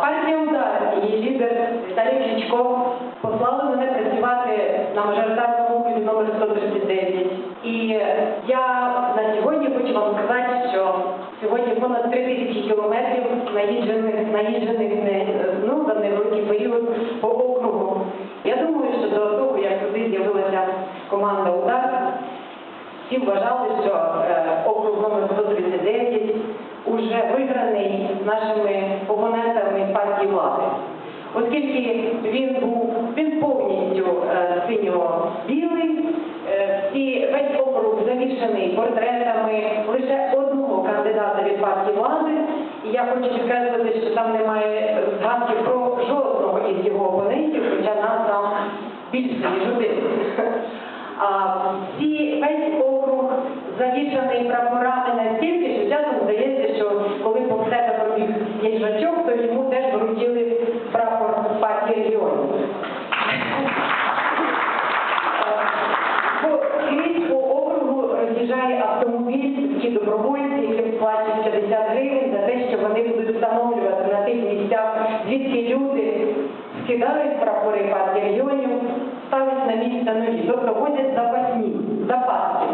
Партія удар, її лідер Віталій Кличко послали мене працювати на мажоритарному окрузі номер 139. І я на сьогодні хочу вам сказати, що сьогодні понад 3 тисячі кілометрів наїжджених, наїжджених ну, за невеликий період по округу. Я думаю, що до того, як туди з'явилася команда удар, всі вважали, що е, округ номер 139 уже виграний нашими опонентами партії влади. Оскільки він був він повністю е, синьо-білий, е, всі весь округ замішаний портретами лише одного кандидата від партії влади. І я хочу підкреслити, що там немає згадки про жодного із його опонентів, хоча нас там більше ніж один. А всі весь округ завішаний прапорами настільки, партії по округу роз'їжджає автомобіль, ті добровольці, яким платять 50 гривень за те, що вони будуть встановлювати на тих місцях, звідки люди скидають прапори партії регіонів, ставлять на місце нові, тобто ходять запасні, мовити.